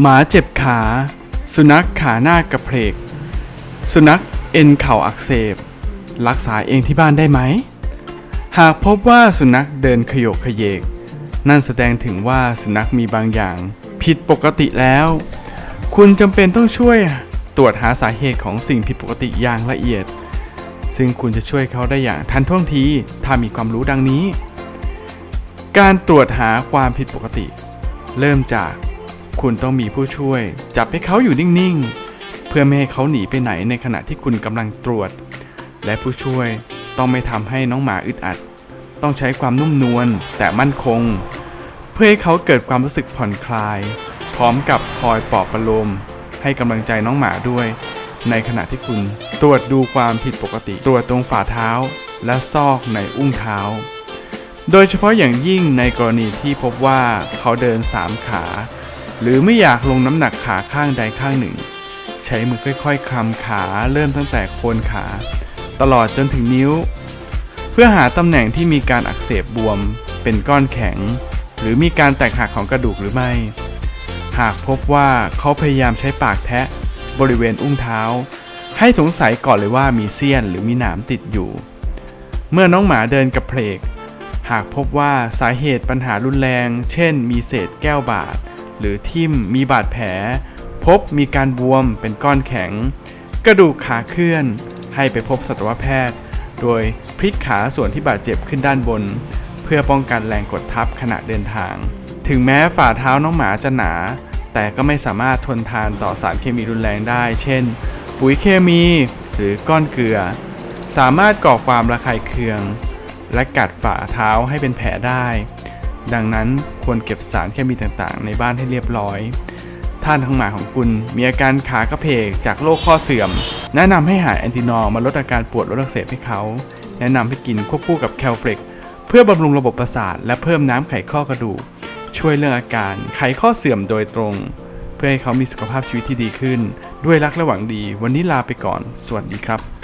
หมาเจ็บขา สุนัขขาหน้ากระเพก สุนัขเอ็นเข่าอักเสบ รักษาเองที่บ้านได้ไหม หากพบว่าสุนัขเดินขยกขยเยก นั่นแสดงถึงว่าสุนัขมีบางอย่าง ผิดปกติแล้ว คุณจำเป็นต้องช่วยตรวจหาสาเหตุของสิ่งผิดปกติอย่างละเอียด ซึ่งคุณจะช่วยเขาได้อย่างทันท่วงทีถ้ามีความรู้ดังนี้ การตรวจหาความผิดปกติ เริ่มจาก คุณต้องมีผู้ช่วย จับให้เขาอยู่นิ่งๆ เพื่อไม่ให้เขาหนีไปไหนในขณะที่คุณกำลังตรวจ และผู้ช่วยต้องไม่ทำให้น้องหมาอึดอัด ต้องใช้ความนุ่มนวลแต่มั่นคง เพื่อให้เขาเกิดความรู้สึกผ่อนคลาย พร้อมกับคอยปลอบประโลม ให้กำลังใจน้องหมาด้วย ในขณะที่คุณตรวจดูความผิดปกติ ตรวจตรงฝ่าเท้า และซอกในอุ้งเท้า โดยเฉพาะอย่างยิ่งในกรณีที่พบว่าเขาเดินสามขา หรือไม่อยากลงน้ำหนักขาข้างใดข้างหนึ่ง ใช้มือค่อยๆคลำขาเริ่มตั้งแต่โคนขา ตลอดจนถึงนิ้ว เพื่อหาตำแหน่งที่มีการอักเสบบวม เป็นก้อนแข็ง หรือมีการแตกหักของกระดูกหรือไม่ หากพบว่าเขาพยายามใช้ปากแทะ บริเวณอุ้งเท้า ให้สงสัยก่อนเลยว่ามีเสี้ยนหรือมีหนามติดอยู่ เมื่อน้องหมาเดินกระเพลกหากพบว่าสาเหตุปัญหารุนแรง เช่น มีเศษแก้วบาด หรือทิ่มมีบาดแผล พบมีการบวมเป็นก้อนแข็ง กระดูกขาเคลื่อน ให้ไปพบสัตวแพทย์ โดยพลิกขาส่วนที่บาดเจ็บขึ้นด้านบน เพื่อป้องกันแรงกดทับขณะเดินทาง ถึงแม้ฝ่าเท้าน้องหมาจะหนา แต่ก็ไม่สามารถทนทานต่อสารเคมีรุนแรงได้ เช่น ปุ๋ยเคมีหรือก้อนเกลือ สามารถก่อความระคายเคือง และกัดฝ่าเท้าให้เป็นแผลได้ ดังนั้นควรเก็บสารเคมีต่างๆ ในบ้านให้เรียบร้อย ท่านทั้งหมาของคุณมีอาการขากระเพกจากโรคข้อเสื่อม แนะนำให้หาแอนตินอมาลดอาการปวดลดอักเสบให้เขา แนะนำให้กินควบคู่กับแคลเฟล็กเพื่อบำรุงระบบประสาท และเพิ่มน้ำไขข้อกระดูก ช่วยเรื่องอาการไขข้อเสื่อมโดยตรง เพื่อให้เขามีสุขภาพชีวิตที่ดีขึ้น ด้วยรักและหวังดี วันนี้ลาไปก่อน สวัสดีครับ